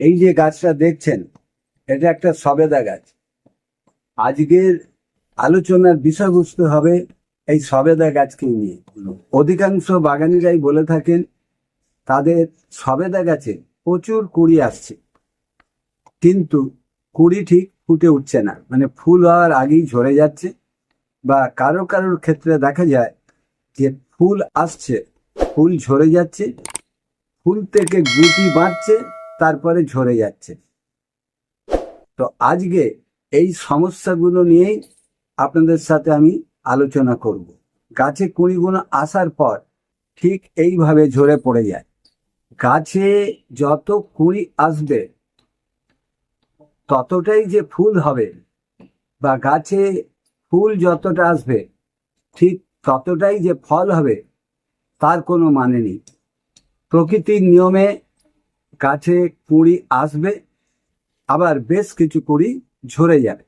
এই যে গাছটা দেখছেন, এটা একটা সবেদা গাছ। আজকের আলোচনার বিষয়বস্তু হবে এই সবেদা গাছকে নিয়ে। অধিকাংশ বাগানিরাই বলে থাকেন, তাদের সবেদা গাছে প্রচুর কুড়ি আসছে। কিন্তু কুড়ি ঠিক ফুটে উঠছে না। মানে ফুল হওয়ার আগেই ঝরে যাচ্ছে বা কারও কারোর ক্ষেত্রে দেখা যায় যে ফুল আসছে, ফুল ঝরে যাচ্ছে, ফুল থেকে গুটি বাঁধছে তারপরে ঝরে যাচ্ছে। তো আজকে এই সমস্যাগুলো নিয়েই আপনাদের সাথে আমি আলোচনা করব। গাছে কুড়িগুলো আসার পর ঠিক এইভাবে ঝরে পড়ে যায়। গাছে যত কুড়ি আসবে, ততটাই যে ফুল হবে বা গাছে ফুল যতটা আসবে, ঠিক ততটাই যে ফল হবে, তার কোনো মানে নেই। প্রকৃতির নিয়মে গাছে কুড়ি আসবে, আবার বেশ কিছু কুড়ি ঝরে যাবে।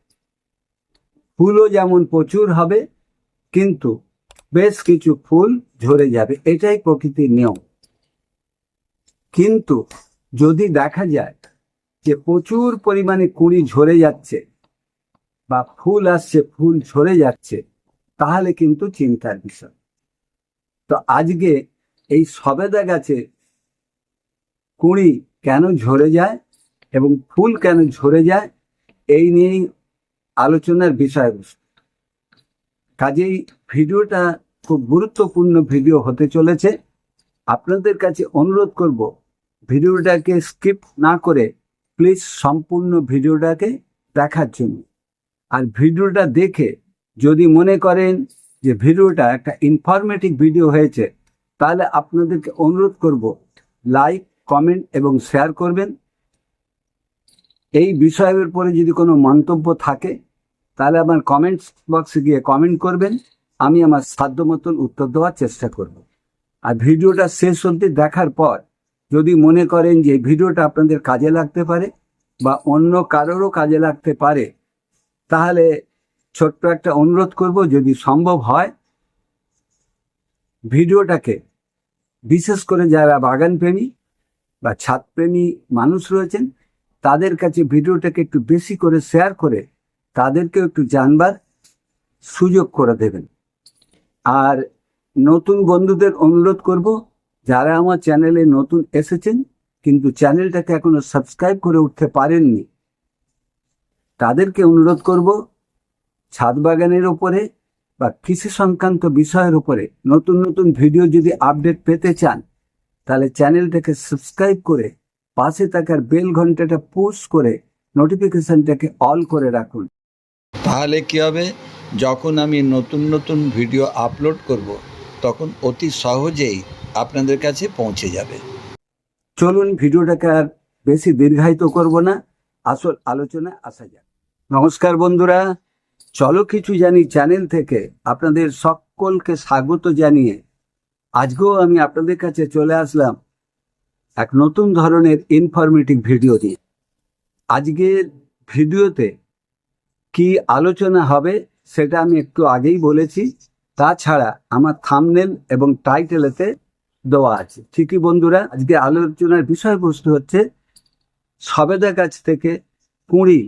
ফুলও যেমন প্রচুর হবে, কিন্তু বেশ কিছু ফুল ঝরে যাবে। এটাই প্রকৃতির নিয়ম। কিন্তু যদি দেখা যায় যে প্রচুর পরিমাণে কুড়ি ঝরে যাচ্ছে বা ফুল আসছে, ফুল ঝরে যাচ্ছে, তাহলে কিন্তু চিন্তার বিষয়। তো আজকে এই সবেদা গাছে কুড়ি কেন ঝরে যায় এবং ফুল কেন ঝরে যায়, এই নিয়েই আলোচনার বিষয়বস্তু। কাজেই ভিডিওটা খুব গুরুত্বপূর্ণ ভিডিও হতে চলেছে। আপনাদের কাছে অনুরোধ করব, ভিডিওটাকে স্কিপ না করে প্লিজ সম্পূর্ণ ভিডিওটাকে দেখার জন্য। আর ভিডিওটা দেখে যদি মনে করেন যে ভিডিওটা একটা ইনফরমেটিভ ভিডিও হয়েছে, তাহলে আপনাদেরকে অনুরোধ করব, লাইক কমেন্ট এবং শেয়ার করবেন। এই বিষয়ের উপরে যদি কোনো মন্তব্য থাকে, তাহলে আমার কমেন্টস বক্সে গিয়ে কমেন্ট করবেন। আমি আমার সাধ্য মতন উত্তর দেওয়ার চেষ্টা করব। আর ভিডিওটা শেষ অবধি দেখার পর যদি মনে করেন যে ভিডিওটা আপনাদের কাজে লাগতে পারে বা অন্য কারোরও কাজে লাগতে পারে, তাহলে ছোট্ট একটা অনুরোধ করব, যদি সম্ভব হয়, ভিডিওটাকে বিশেষ করে যারা বাগান প্রেমী বা ছাদপ্রেমী মানুষ রয়েছেন, তাদের কাছে ভিডিওটাকে একটু বেশি করে শেয়ার করে তাদেরকেও একটু জানবার সুযোগ করে দেবেন। আর নতুন বন্ধুদের অনুরোধ করব, যারা আমার চ্যানেলে নতুন এসেছেন কিন্তু চ্যানেলটাকে এখনও সাবস্ক্রাইব করে উঠতে পারেননি, তাদেরকে অনুরোধ করব ছাদ বাগানের ওপরে বা কৃষি সংক্রান্ত বিষয়ের উপরে নতুন নতুন ভিডিও যদি আপডেট পেতে চান তাহলে চ্যানেলটাকে সাবস্ক্রাইব করে পাশে থাকার বেল ঘন্টাটা পুশ করে নোটিফিকেশনটাকে অল করে রাখুন। তাহলে কি হবে? যখন আমি নতুন নতুন ভিডিও আপলোড করব তখন অতি সহজেই আপনাদের কাছে পৌঁছে যাবে। চলুন ভিডিওটাকে আর বেশি দীর্ঘায়িত করব না আসল আলোচনায় আসা যাক। নমস্কার বন্ধুরা চলো কিছু জানি চ্যানেল থেকে আপনাদের সকলকে স্বাগত জানিয়ে আজকেও আমি আপনাদের কাছে চলে আসলাম এক নতুন ধরনের ইনফরমেটিভ ভিডিও দিয়ে আজকের ভিডিওতে কি আলোচনা হবে সেটা আমি একটু আগেই বলেছি, তাছাড়া আমার থামনেল এবং টাইটেলেতে দেওয়া আছে। ঠিকই বন্ধুরা, আজকে আলোচনার বিষয়বস্তু হচ্ছে, সবেদা গাছ থেকে কুঁড়ি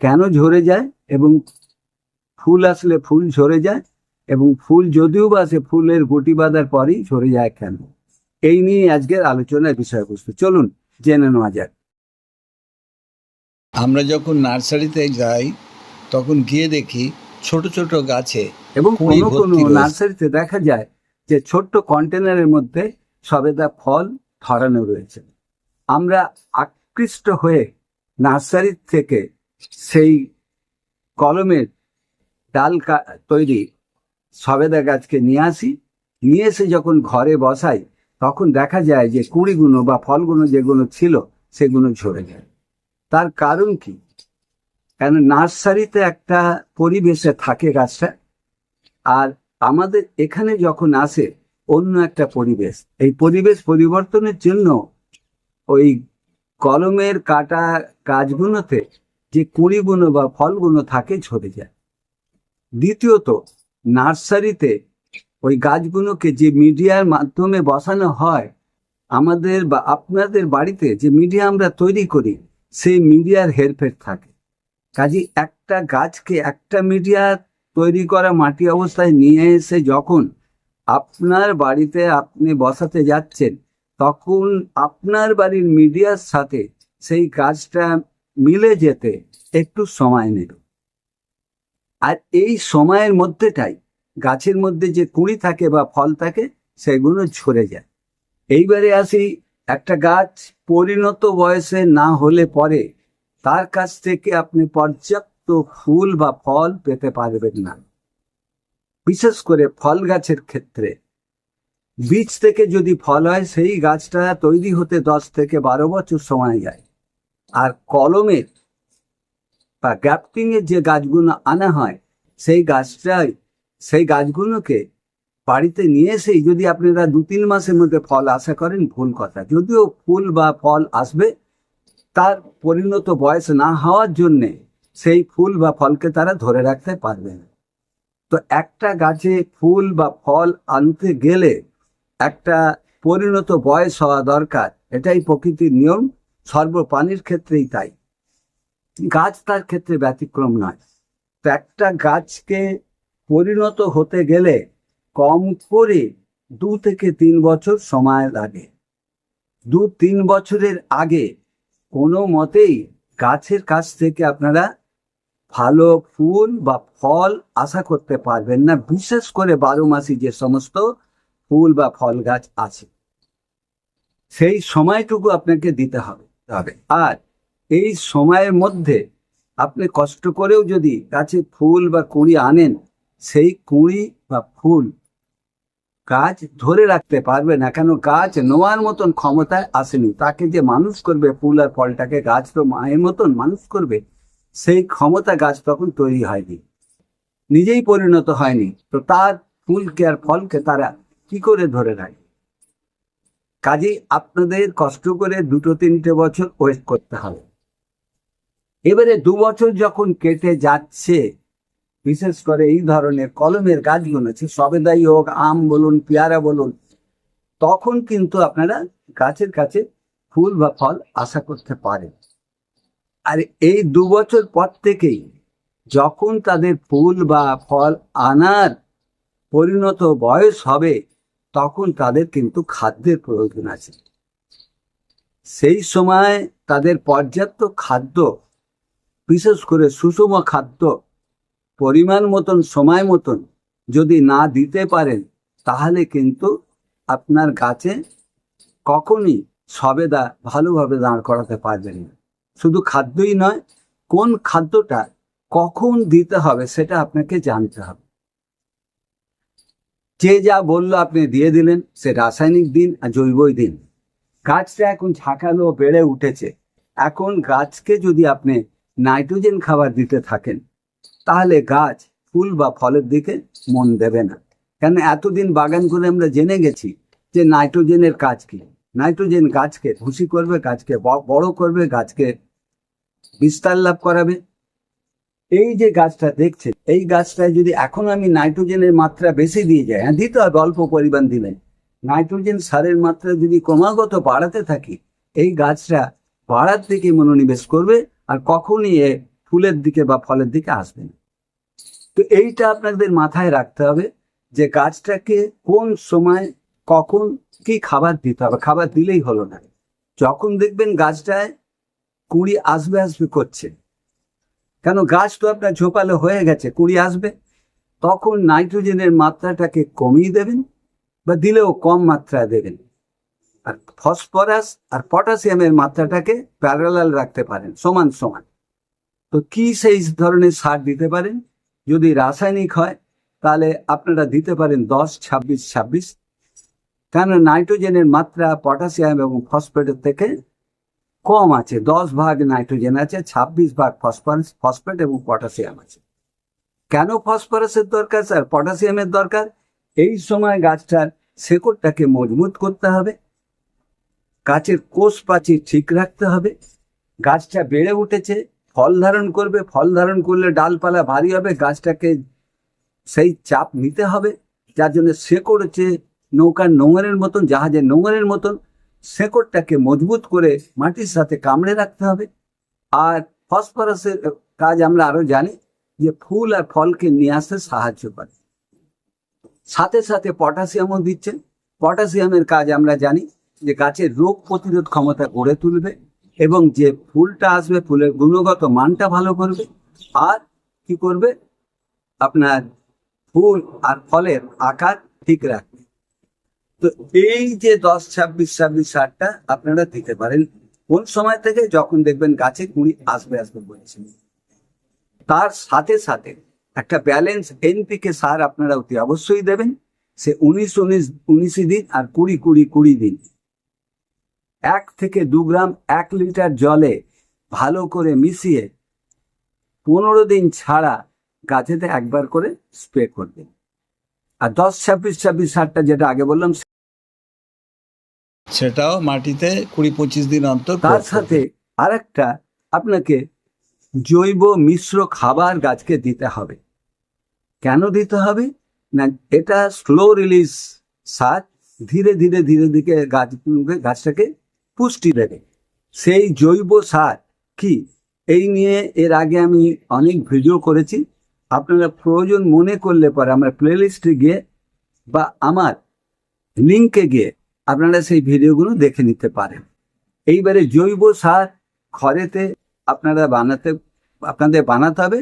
কেন ঝরে যায় এবং ফুল আসলে ফুল ঝরে যায় এবং ফুল যদিও বা আসে ফুলের গুটি বাঁধার পরই ঝরে যায় কেন? এই নিয়ে আজকের আলোচনার বিষয়বস্তু। চলুন জেনে নেওয়া যাক। আমরা যখন নার্সারিতে যাই তখন গিয়ে দেখি ছোট ছোট গাছে এবং কোনো কোনো নার্সারিতে দেখা যায় যে ছোট্ট কন্টেনারের মধ্যে সবেদা ফল ধরানো রয়েছে। আমরা আকৃষ্ট হয়ে নার্সারি থেকে সেই কলমের ডাল কা- তৈরি সবেদা গাছকে নিয়ে আসি। নিয়ে এসে যখন ঘরে বসাই, তখন দেখা যায় যে কুড়িগুলো বা ফলগুলো যেগুলো ছিল, সেগুলো ঝরে যায়। তার কারণ কি? কেন নার্সারিতে একটা পরিবেশে থাকে গাছটা, আর আমাদের এখানে যখন আসে, অন্য একটা পরিবেশ। এই পরিবেশ পরিবর্তনের জন্য ওই কলমের কাটা গাছগুলোতে যে কুড়িগুলো বা ফলগুলো থাকে, ঝরে যায়। দ্বিতীয়ত নার্সারিতে ওই গাছগুলোকে যে মিডিয়ার মাধ্যমে বসানো হয়, আমাদের বা আপনাদের বাড়িতে যে মিডিয়া আমরা তৈরি করি, সেই মিডিয়ার হেরফের থাকে। কাজে একটা গাছকে একটা মিডিয়া তৈরি করা মাটি অবস্থায় নিয়ে এসে যখন আপনার বাড়িতে আপনি বসাতে যাচ্ছেন, তখন আপনার বাড়ির মিডিয়ার সাথে সেই গাছটা মিলে যেতে একটু সময় নেবে। আর এই সময়ের মধ্যেটাই গাছের মধ্যে যে কুঁড়ি থাকে বা ফল থাকে, সেগুলো ঝরে যায়। এইবারে আসি একটা গাছ পরিণত বয়সে না হলে পরে তার কাছ থেকে আপনি পর্যাপ্ত ফুল বা ফল পেতে পারবেন না। বিশেষ করে ফল গাছের ক্ষেত্রে। বীজ থেকে যদি ফল হয়, সেই গাছটা তৈরি হতে দশ থেকে বারো বছর সময় যায় আর কলমের বা গ্যাপটিং এর যে গাছগুলো আনা হয়, সেই গাছটাই, সেই গাছগুলোকে বাড়িতে নিয়ে এসেই যদি আপনারা দু তিন মাসের মধ্যে ফল আশা করেন, ভুল কথা। যদিও ফুল বা ফল আসবে, তার পরিণত বয়স না হওয়ার জন্যে সেই ফুল বা ফলকে তারা ধরে রাখতে পারবে না। তো একটা গাছে ফুল বা ফল আনতে গেলে একটা পরিণত বয়স হওয়া দরকার, এটাই প্রকৃতির নিয়ম। সর্বপ্রাণীর ক্ষেত্রেই তাই। গাছ তার ক্ষেত্রে ব্যতিক্রম নয়। তো একটা গাছকে পরিণত হতে গেলে কম করে দু থেকে তিন বছর সময় লাগে। দু তিন বছরের আগে কোনো মতেই গাছের কাছ থেকে আপনারা ভালো ফুল বা ফল আশা করতে পারবেন না। বিশেষ করে বারো মাসি যে সমস্ত ফুল বা ফল গাছ আছে, সেই সময়টুকু আপনাকে দিতে হবে। আর এই সময়ের মধ্যে আপনি কষ্ট করেও যদি গাছে ফুল বা কুঁড়ি আনেন, সেই কুঁড়ি বা ফুল গাছ ধরে রাখতে পারবে না। কেন? গাছ নোয়ার মতন ক্ষমতায় আসেনি। তাকে যে মানুষ করবে ফুল আর ফলটাকে, গাছ তো মায়ের মতন মানুষ করবে, সেই ক্ষমতা গাছ তখন তৈরি হয়নি। নিজেই পরিণত হয়নি। তো তার ফুলকে আর ফলকে তারা কি করে ধরে রাখে? কাজেই আপনাদের কষ্ট করে দুটো তিনটে বছর ওয়েট করতে হবে। এবারে দু বছর যখন কেটে যাচ্ছে, বিশেষ করে এই ধরনের কলমের গাছগুলো আছে সবেদাই হোক, আম বলুন, পেয়ারা বলুন, তখন কিন্তু আপনারা গাছের কাছে ফুল বা ফল আশা করতে পারেন। আর এই দু বছর পর থেকেই যখন তাদের ফুল বা ফল আনার পরিণত বয়স হবে, তখন তাদের কিন্তু খাদ্যের প্রয়োজন আছে। সেই সময় তাদের পর্যাপ্ত খাদ্য বিশেষ করে সুষম খাদ্য পরিমাণ মতন, সময় মতন যদি না দিতে পারেন, তাহলে কিন্তু আপনার গাছে কখনই সবেদা ভালোভাবে দাঁড় করাতে পারবেন না। শুধু খাদ্যই নয়, কোন খাদ্যটা কখন দিতে হবে সেটা আপনাকে জানতে হবে। যে যা বলল আপনি দিয়ে দিলেন, সে রাসায়নিক দিন আর জৈবই দিন। গাছটা এখন ঝাঁকালো বেড়ে উঠেছে। এখন গাছকে যদি আপনি নাইট্রোজেন খাবার দিতে থাকেন, তাহলে গাছ, ফুল বা ফলের দিকে মন দেবে না। কেন এতদিন বাগান করে আমরা জেনে গেছি যে নাইট্রোজেনের কাজ কি। নাইট্রোজেন গাছকে খুশি করবে, গাছকে বড় করবে, গাছকে বিস্তার লাভ করাবে। এই যে গাছটা দেখছেন এই গাছটায় যদি এখন আমি নাইট্রোজেনের মাত্রা বেশি দিয়ে যাই হ্যাঁ দিতে হবে, অল্প পরিমাণ দিলেন নাইট্রোজেন সারের মাত্রা যদি ক্রমাগত বাড়াতে থাকি, এই গাছটা বাড়ার দিকে মনোনিবেশ করবে আর কখনই এ ফুলের দিকে বা ফলের দিকে আসবে না। তো এইটা আপনাদের মাথায় রাখতে হবে যে গাছটাকে কোন সময় কখন কি খাবার দিতে হবে। খাবার দিলেই হলো না। যখন দেখবেন গাছটায় কুড়ি আসবে আসবে করছে, কেন গাছ তো আপনার ঝোপালো হয়ে গেছে, কুড়ি আসবে, তখন নাইট্রোজেনের মাত্রাটাকে কমিয়ে দেবেন বা দিলেও কম মাত্রায় দেবেন। আর ফসফরাস আর পটাশিয়ামের মাত্রাটাকে প্যারালাল রাখতে পারেন, সমান সমান। তো কি সেই ধরনের সার দিতে পারেন? যদি রাসায়নিক হয়, তাহলে আপনারা দিতে পারেন দশ, ছাব্বিশ ছাব্বিশ। কেন নাইট্রোজেনের মাত্রা পটাশিয়াম এবং ফসফেটের থেকে কম আছে, দশ ভাগ নাইট্রোজেন আছে, ছাব্বিশ ভাগ ফসফরাস, ফসফেট এবং পটাশিয়াম আছে। কেন ফসফরাসের দরকার স্যার? পটাশিয়ামের দরকার। এই সময় গাছটার শেকড়টাকে মজবুত করতে হবে। গাছের কোষ প্রাচীর ঠিক রাখতে হবে। গাছটা বেড়ে উঠেছে, ফল ধারণ করবে, ফল ধারণ করলে ডালপালা ভারী হবে, গাছটাকে সেই চাপ নিতে হবে, যার জন্য শেকড় হচ্ছে নৌকার নোঙরের মতন, জাহাজের নোঙরের মতন, শেকড়টাকে মজবুত করে মাটির সাথে কামড়ে রাখতে হবে। আর ফসফরাসের কাজ আমরা আরও জানি যে ফুল আর ফলকে নিয়ে আসতে সাহায্য করে। সাথে সাথে পটাশিয়ামও দিচ্ছেন। পটাশিয়ামের কাজ আমরা জানি যে গাছের রোগ প্রতিরোধ ক্ষমতা গড়ে তুলবে এবং যে ফুলটা আসবে, ফুলের গুণগত মানটা ভালো করবে। আর কি করবে? আপনার ফুল আর ফলের আকার ঠিক রাখবে। তো এই যে দশ, ছাব্বিশ ছাব্বিশ সারটা আপনারা দিতে পারেন। কোন সময় থেকে? যখন দেখবেন গাছে কুড়ি আসবে আসবে বলছে। তার সাথে সাথে একটা ব্যালেন্স এনপিকে সার আপনারা অতি অবশ্যই দেবেন। সে উনিশ উনিশ, উনিশই দিন আর কুড়ি কুড়ি কুড়ি দিন। এক থেকে দু গ্রাম এক লিটার জলে ভালো করে মিশিয়ে পনেরো দিন ছাড়া গাছেতে একবার করে স্প্রে করবেন। আর দশ ছাব্বিশ ছাব্বিশ সারটা যেটা আগে বললাম সেটাও মাটিতে কুড়ি পঁচিশ দিন অন্তর তার সাথে আরেকটা আপনাকে জৈব মিশ্র খাবার গাছকে দিতে হবে। কেন দিতে হবে? না এটা স্লো রিলিজ সার ধীরে ধীরে ধীরে ধীরে গাছগুলোকে গাছটাকে পুষ্টি দেবে। সেই জৈব সার কি? এই নিয়ে এর আগে আমি অনেক ভিডিও করেছি। আপনারা প্রয়োজন মনে করলে পরে আমার প্লেলিস্টে গিয়ে বা আমার লিঙ্কে গিয়ে আপনারা সেই ভিডিওগুলো দেখে নিতে পারেন। এইবারে জৈব সার ঘরেতে আপনারা বানাতে, আপনাদের বানাতে হবে।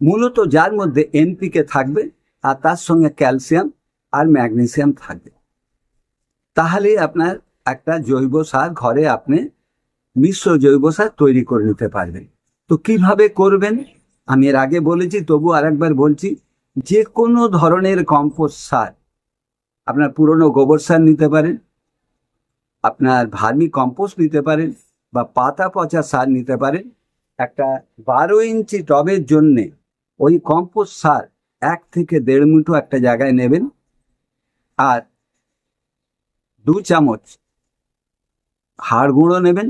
মূলত যার মধ্যে এনপিকে থাকবে আর তার সঙ্গে ক্যালসিয়াম আর ম্যাগনেসিয়াম থাকবে। তাহলেই আপনার একটা জৈব সার ঘরে আপনি মিশ্র জৈব সার তৈরি করে নিতে পারবেন। তো কীভাবে করবেন? আমি এর আগে বলেছি, তবু আরেকবার বলছি যে কোনো ধরনের কম্পোস্ট সার, আপনার পুরনো গোবর সার নিতে পারেন, আপনার ভার্মি কম্পোস্ট নিতে পারেন বা পাতা পচা সার নিতে পারেন, একটা বারো ইঞ্চি টবের জন্যে ওই কম্পোস্ট সার এক থেকে দেড় মুঠো একটা জায়গায় নেবেন। আর দু চামচ হাড় গুঁড়ো নেবেন,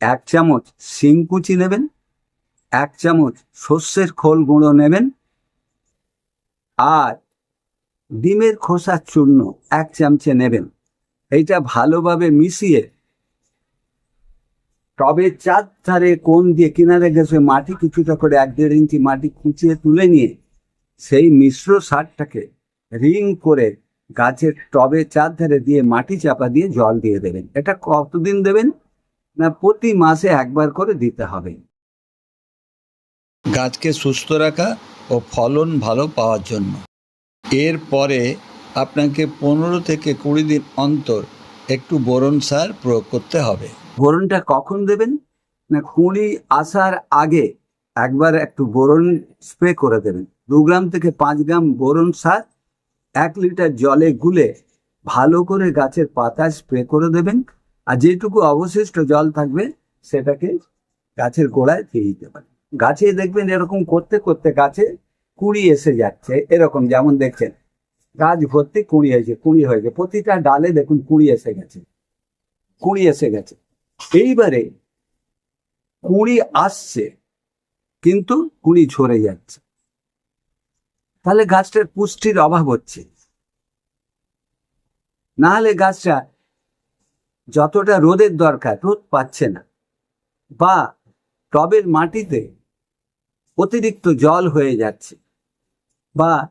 এক চামচ শিংকুচি নেবেন, এক চামচ সর্ষের খোল গুঁড়ো নেবেন আর ডিমের খোসার চূর্ণ এক চামচে নেবেন। এইটা ভালোভাবে মিশিয়ে টবের চার ধারে কোন দিয়ে কিনারে গেছে মাটি কিছুটা করে এক দেড় ইঞ্চি মাটি খুঁচিয়ে তুলে নিয়ে সেই মিশ্র সারটাকে রিং করে গাছের টবে চার ধারে দিয়ে মাটি চাপা দিয়ে জল দিয়ে দেবেন। এটা কতদিন দেবেন? না প্রতি মাসে একবার করে দিতে হবে। গাছকে সুস্থ রাখা ও ফলন ভালো পাওয়ার জন্য। এরপরে আপনাকে পনেরো থেকে কুড়ি দিন অন্তর একটু বোরন সার প্রয়োগ করতে হবে। বোরনটা কখন দেবেন? না কুড়ি আসার আগে একবার একটু বোরন স্প্রে করে দেবেন। দু গ্রাম থেকে পাঁচ গ্রাম বোরন সার এক লিটার জলে গুলে ভালো করে গাছের পাতায় স্প্রে করে দেবেন। আর যেটুকু অবশিষ্ট জল থাকবে, সেটাকে গাছের গোড়ায় দিয়ে দিতে পারেন। গাছে দেখবেন এরকম করতে করতে গাছে কুড়ি এসে যাচ্ছে, এরকম যেমন দেখছেন। গাছ ভর্তি কুড়ি হয়েছে কুড়ি হয়েছে। প্রতিটা ডালে দেখুন কুড়ি এসে গেছে, কুড়ি এসে গেছে। এইবারে কুড়ি আসছে, কিন্তু কুড়ি ঝরে যাচ্ছে। তাহলে গাছটার পুষ্টির অভাব হচ্ছে। না হলে গাছটা যতটা রোদের দরকার, রোদ পাচ্ছে না। বা টবের মাটিতে অতিরিক্ত জল হয়ে যাচ্ছে। বা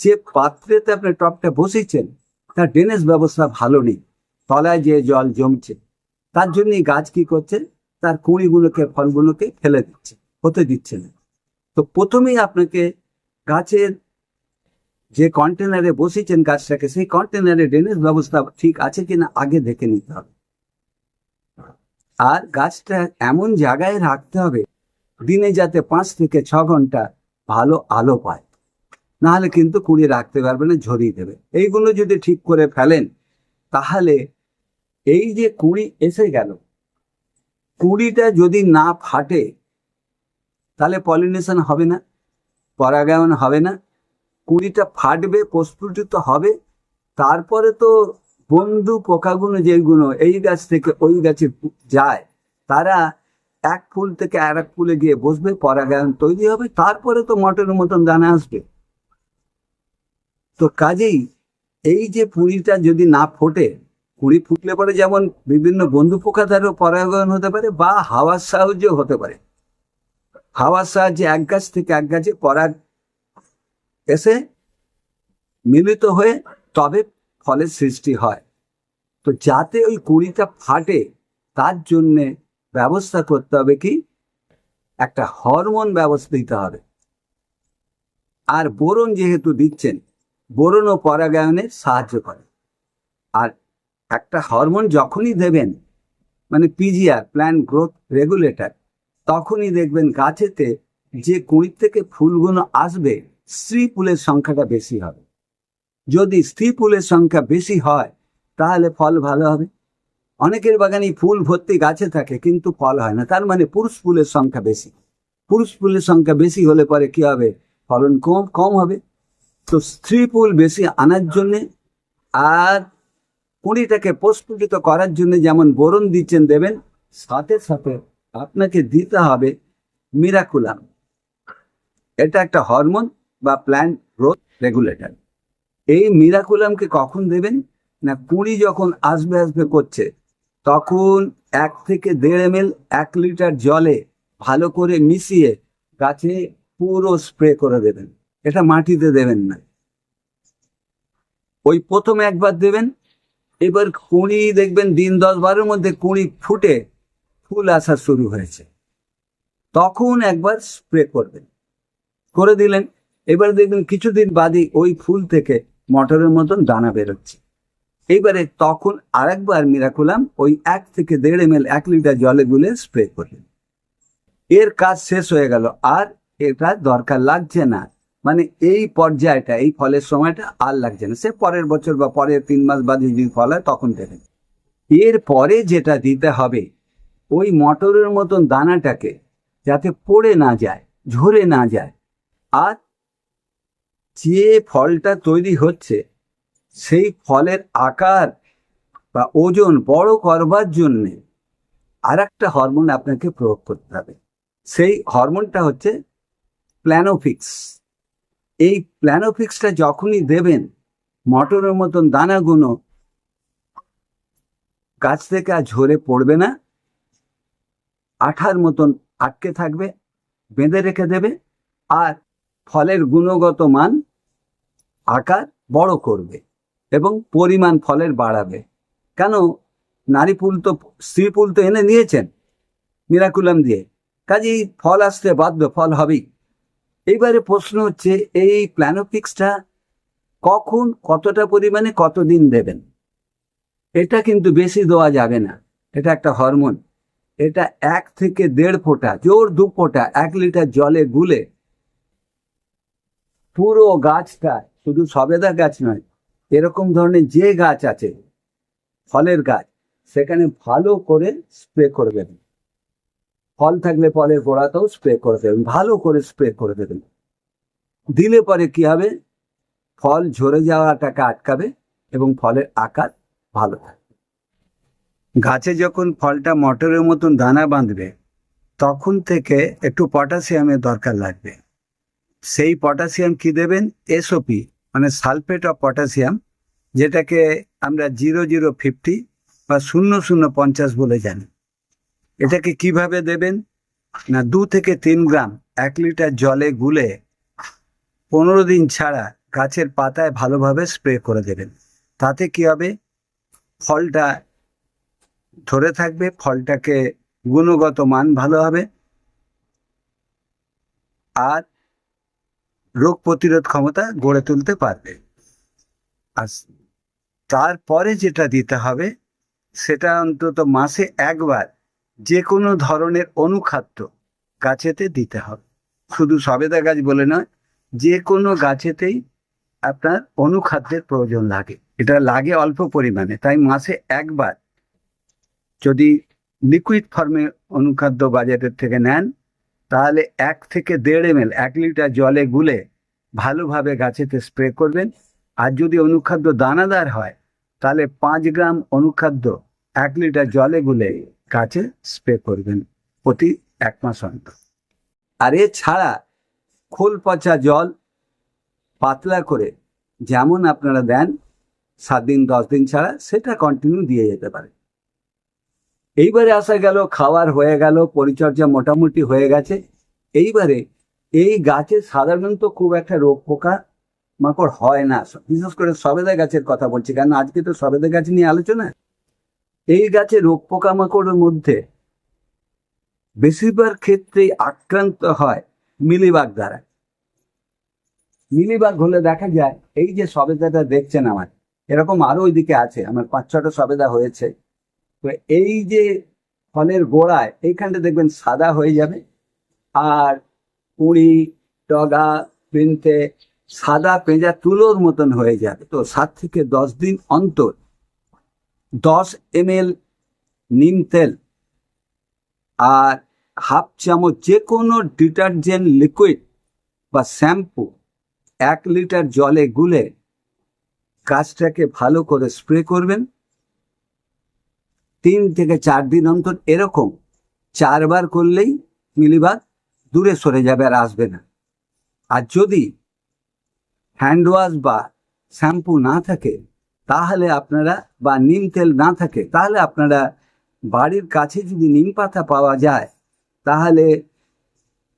যে পাত্রেতে আপনি টবটা বসিয়েছেন, তার ড্রেনেজ ব্যবস্থা ভালো নেই। তলায় যে জল জমছে, তার জন্যই গাছ কি করছে? তার কুঁড়িগুলোকে, ফলগুলোকে ফেলে দিচ্ছে, হতে দিচ্ছে না। তো প্রথমেই আপনাকে গাছের যে কন্টেনারে বসিয়েছেন গাছটাকে, সেই কন্টেনারে ড্রেনেজ ব্যবস্থা ঠিক আছে কিনা আগে দেখে নিতে হবে। আর গাছটা এমন জায়গায় রাখতে হবে, দিনে যাতে পাঁচ থেকে ছ ঘণ্টা ভালো আলো পায়। নাহলে কিন্তু কুড়িয়ে রাখতে পারবে না, ঝরিয়ে দেবে। এইগুলো যদি ঠিক করে ফেলেন, তাহলে এই যে কুড়ি এসে গেল, কুড়িটা যদি না ফাটে, তাহলে পলিনেশন হবে না। পরাগায়ন হবে না। কুড়িটা ফাটবে, প্রস্ফুটিত হবে। তারপরে তো বন্ধু পোকাগুলো যেগুলো, এই গাছ থেকে ওই গাছে যায়, তারা এক ফুল থেকে আর এক ফুলে গিয়ে বসবে, পরাগায়ন তৈরি হবে, তারপরে তো মটরের মতন দানা আসবে। তো কাজেই এই যে পুরিটা যদি না ফোটে, কুড়ি ফুটলে পরে যেমন বিভিন্ন বন্ধু পোকা দ্বারাও পরাগায়ন হতে পারে বা হাওয়ার সাহায্যেও হতে পারে। হাওয়ার সাহায্যে এক গাছ থেকে এক গাছে পরাগ এসে মিলিত হয়ে তবে ফলের সৃষ্টি হয়। তো যাতে ওই কুড়িটা ফাটে, তার জন্যে ব্যবস্থা করতে হবে কি? একটা হরমোন ব্যবস্থা দিতে হবে। আর বোরন যেহেতু দিচ্ছেন বোরনও পরাগায়নে সাহায্য করে। আর একটা হরমোন যখনই দেবেন মানে পিজিআর প্ল্যান্ট গ্রোথ রেগুলেটর তখনই দেখবেন গাছেতে যে কুড়ির থেকে ফুলগুলো আসবে, স্ত্রী ফুলের সংখ্যাটা বেশি হবে। যদি স্ত্রী ফুলের সংখ্যা বেশি হয়, তাহলে ফল ভালো হবে। অনেকের বাগানে ফুল ভর্তি গাছে থাকে, কিন্তু ফল হয় না। তার মানে পুরুষ ফুলের সংখ্যা বেশি। পুরুষ ফুলের সংখ্যা বেশি হলে পরে কি হবে? ফলন কম কম হবে। তো স্ত্রী ফুল বেশি আনার জন্যে আর কুঁড়িটাকে প্রস্ফুটিত করার জন্য যেমন বোরন দিচ্ছেন দেবেন, সাথে সাথে আপনাকে দিতে হবে মিরাকুলাম এটা একটা হরমোন বা প্ল্যান্ট গ্রোথ রেগুলেটর এই মিরাকুলামকে কখন দেবেন? না কুড়ি যখন আসবে আসবে করছে, তখন এক থেকে দেড় এম এক লিটার জলে ভালো করে মিশিয়ে গাছে পুরো স্প্রে করে দেবেন। এটা মাটিতে দেবেন না। ওই প্রথম একবার দেবেন, এবার কুঁড়ি দেখবেন দিন দশ বারের মধ্যে কুঁড়ি ফুটে ফুল আসা শুরু হয়েছে। তখন একবার স্প্রে করবেন। করে দিলেন। এবার দেখবেন কিছুদিন বাদে ওই ফুল থেকে মটরের মতন দানা বেরোচ্ছে। এইবারে তখন আরেকবার মিরাকুলাম ওই এক থেকে দেড় এম এক লিটার জলে গুলে স্প্রে করলেন। এর কাজ শেষ হয়ে গেল। আর এটা দরকার লাগছে না। মানে এই পর্যায়টা, এই ফলের সময়টা আর লাগছে না। সে পরের বছর বা পরের তিন মাস বাদে যদি ফল হয় তখন দেবেন। এর পরে যেটা দিতে হবে ওই মটরের মতন দানাটাকে যাতে পড়ে না যায়, ঝরে না যায়। আর যে ফলটা তৈরি হচ্ছে, সেই ফলের আকার বা ওজন বড় করবার জন্যে আর একটা হরমোন আপনাকে প্রয়োগ করতে হবে। সেই হরমোনটা হচ্ছে প্ল্যানোফিক্স এই প্ল্যানোফিক্সটা যখনই দেবেন, মটরের মতন দানাগুলো গাছ থেকে আর ঝরে পড়বে না। আঠার মতন আটকে থাকবে, বেঁধে রেখে দেবে আর ফলের গুণগত মান আকার বড় করবে এবং পরিমাণ ফলের বাড়াবে। কেন? নারী ফুল তো, স্ত্রী ফুল তো এনে নিয়েছেন মিরাকুলাম দিয়ে। কাজেই ফল আসতে বাধ্য, ফল হবেই। এইবারে প্রশ্ন হচ্ছে, এই প্ল্যানোফিক্সটা কখন, কতটা পরিমাণে, কতদিন দেবেন? এটা কিন্তু বেশি দেওয়া যাবে না। এটা একটা হরমোন। এটা এক থেকে দেড় ফোঁটা, জোর দু ফোঁটা, এক লিটার জলে গুলে পুরো গাছটা শুধু সবেদা গাছ নয়, এরকম ধরনের যে গাছ আছে, ফলের গাছ, সেখানে ভালো করে স্প্রে করে দেবেন। ফল থাকলে ফলের গোড়াতেও স্প্রে করে দেবেন, ভালো করে স্প্রে করে দেবেন। দিলে পরে কি হবে? ফল ঝরে যাওয়াটাকে আটকাবে এবং ফলের আকার ভালো থাকবে। গাছে যখন ফলটা মটরের মতন দানা বাঁধবে, তখন থেকে একটু পটাশিয়ামের দরকার লাগবে। সেই পটাশিয়াম কি দেবেন? এসওপি মানে সালফেট অফ পটাশিয়াম, যেটাকে আমরা জিরো জিরো ফিফটি বা শূন্য শূন্য পঞ্চাশ বলে জানি। এটাকে কীভাবে দেবেন? না, দু থেকে তিন গ্রাম এক লিটার জলে গুলে পনেরো দিন ছাড়া গাছের পাতায় ভালোভাবে স্প্রে করে দেবেন। তাতে কি হবে? ফলটা ধরে থাকবে, ফলটাকে গুণগত মান ভালো হবে। আর রোগ প্রতিরোধ ক্ষমতা গড়ে তুলতে পারবে। আর তারপরে যেটা দিতে হবে, সেটা অন্তত মাসে একবার যে কোনো ধরনের অনুখাদ্য গাছেতে দিতে হবে। শুধু সবেদা গাছ বলে নয় যে কোনো গাছেতেই আপনার অনুখাদ্যের প্রয়োজন লাগে। এটা লাগে অল্প পরিমাণে, তাই মাসে একবার যদি লিকুইড ফর্মে অনুখাদ্য বাজারের থেকে নেন, তাহলে এক থেকে দেড় এম এল এক লিটার জলে গুলে ভালোভাবে গাছেতে স্প্রে করবেন। আর যদি অনুখাদ্য দানাদার হয়, তাহলে পাঁচ গ্রাম অনুখাদ্য এক লিটার জলে গুলে গাছে স্প্রে করবেন প্রতি এক মাস অন্তর। আর এছাড়া খোল পচা জল পাতলা করে যেমন আপনারা দেন, সাত দিন, দশ দিন ছাড়া সেটা কন্টিনিউ দিয়ে যেতে পারে। এইবারে আসা গেল, খাওয়ার হয়ে গেল, পরিচর্যা মোটামুটি হয়ে গেছে। এইবারে এই গাছে সাধারণত খুব একটা রোগ পোকা মাকড় হয় না। বিশেষ করে সবেদা গাছের কথা বলছি, কারণ আজকে তো সবেদা গাছ নিয়ে আলোচনা। এই গাছে রোগ পোকামাকড়ের মধ্যে বেশিরভাগ ক্ষেত্রেই আক্রান্ত হয় মিলিবাগ দ্বারা। মিলিবাগ হলে দেখা যায়, এই যে সবেদাটা দেখছেন আমার, এরকম আরও ওইদিকে আছে, আমার পাঁচ ছটা সবেদা হয়েছে। এই যে ফলের গোড়ায়, এইখানটা দেখবেন সাদা হয়ে যাবে। আর কুড়ি টগা পিনতে, সাদা পেঁজা তুলোর মতন হয়ে যাবে। তো সাত থেকে দশ দিন অন্তর দশ এম এল নিম তেল আর হাফ চামচ যে কোনো ডিটারজেন্ট লিকুইড বা শ্যাম্পু এক লিটার জলে গুলে গাছটাকে ভালো করে স্প্রে করবেন। তিন থেকে চার দিন অন্তর এরকম চারবার করলেই মিলিবাগ দূরে সরে যাবে আর আসবে না। আর যদি হ্যান্ড ওয়াশ বা শ্যাম্পু না থাকে, তাহলে আপনারা বা নিম তেল না থাকে, তাহলে আপনারা বাড়ির কাছে যদি নিম পাতা পাওয়া যায়, তাহলে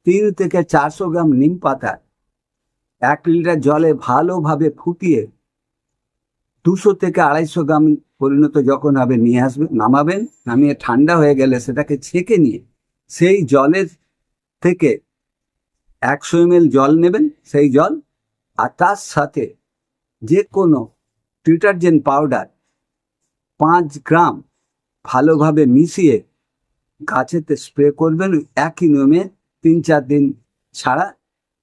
তিন থেকে চারশো গ্রাম নিম পাতা এক লিটার জলে ভালোভাবে ফুটিয়ে দুশো থেকে আড়াইশো গ্রাম পরিণত যখন হবে, নিয়ে আসবেন নামাবেন, নামিয়ে ঠান্ডা হয়ে গেলে সেটাকে ছেঁকে নিয়ে সেই জলের থেকে একশো এম জল নেবেন, সেই জল, আর তার সাথে যে কোনো ডিটারজেন্ট পাউডার পাঁচ গ্রাম ভালোভাবে মিশিয়ে গাছেতে স্প্রে করবেন একই নিয়মে তিন চার দিন ছাড়া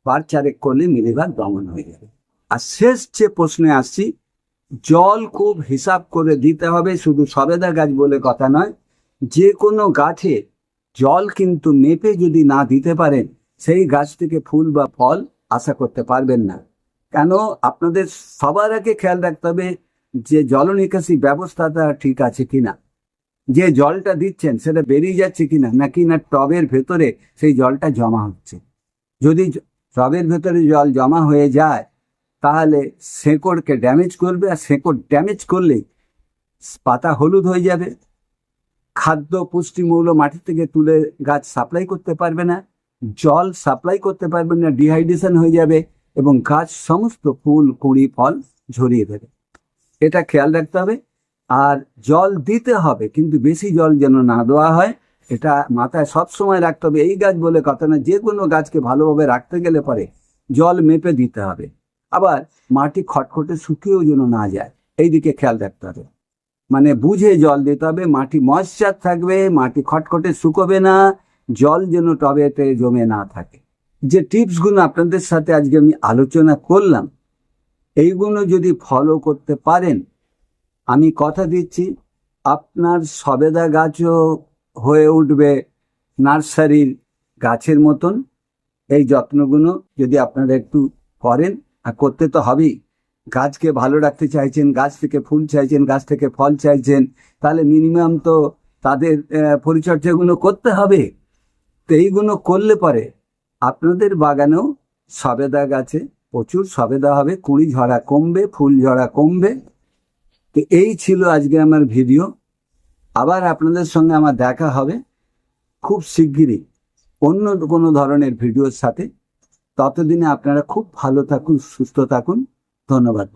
বার চারেক করলে মিলিবাগ দমন হয়ে যাবে। আর শেষ যে প্রশ্নে আসছি জল খুব হিসাব করে দিতে হবে, শুধু সবেদা গাছ বলে কথা নয়, যে কোনো গাছে জল কিন্তু মেপে যদি না দিতে পারেন, সেই গাছ থেকে ফুল বা ফল আশা করতে পারবেন না। কেন? আপনাদের সবার আগে খেয়াল রাখতে হবে যে জল নিকাশি ব্যবস্থাটা ঠিক আছে কিনা। যে জলটা দিচ্ছেন, সেটা বেরিয়ে যাচ্ছে কিনা, নাকি না টবের ভেতরে সেই জলটা জমা হচ্ছে। যদি টবের ভেতরে জল জমা হয়ে যায় তাহলে শেকড়কে ড্যামেজ করবে আর শেকড় ড্যামেজ করলেই পাতা হলুদ হয়ে যাবে। খাদ্য পুষ্টিমূল্য মাটি থেকে তুলে গাছ সাপ্লাই করতে পারবে না, জল সাপ্লাই করতে পারবে না ডিহাইড্রেশন হয়ে যাবে এবং গাছ সমস্ত ফুল, কুঁড়ি, ফল ঝরিয়ে দেবে। এটা খেয়াল রাখতে হবে। আর জল দিতে হবে, কিন্তু বেশি জল যেন না দেওয়া হয়, এটা মাথায় সব সময় রাখতে হবে। এই গাছ বলে কথা না, যে কোনো গাছকে ভালোভাবে রাখতে গেলে পরে জল মেপে দিতে হবে। আবার মাটি খটখটে শুকিয়েও যেন না যায়। এই দিকে খেয়াল রাখতে হবে। মানে বুঝে জল দিতে হবে, মাটি ময়শ্চার থাকবে, মাটি খটখটে শুকোবে না, জল যেন টবেতে জমে না থাকে। যে টিপসগুলো আপনাদের সাথে আজকে আমি আলোচনা করলাম, এইগুলো যদি ফলো করতে পারেন, আমি কথা দিচ্ছি, আপনার সবেদা গাছও হয়ে উঠবে নার্সারির গাছের মতন। এই যত্নগুলো যদি আপনারা একটু করেন আর করতে তো হবেই। গাছকে ভালো রাখতে চাইছেন, গাছ থেকে ফুল চাইছেন, গাছ থেকে ফল চাইছেন, তাহলে মিনিমাম তো তাদের পরিচর্যাগুলো করতে হবে। তো এইগুলো করলে পরে আপনাদের বাগানেও সবেদা গাছে প্রচুর সবেদা হবে, কুড়ি ঝরা কমবে, ফুল ঝরা কমবে। তো এই ছিল আজকে আমার ভিডিও। আবার আপনাদের সঙ্গে আমার দেখা হবে খুব শিগগিরই অন্য কোনো ধরনের ভিডিওর সাথে। ততদিনে আপনারা খুব ভালো থাকুন সুস্থ থাকুন। ধন্যবাদ।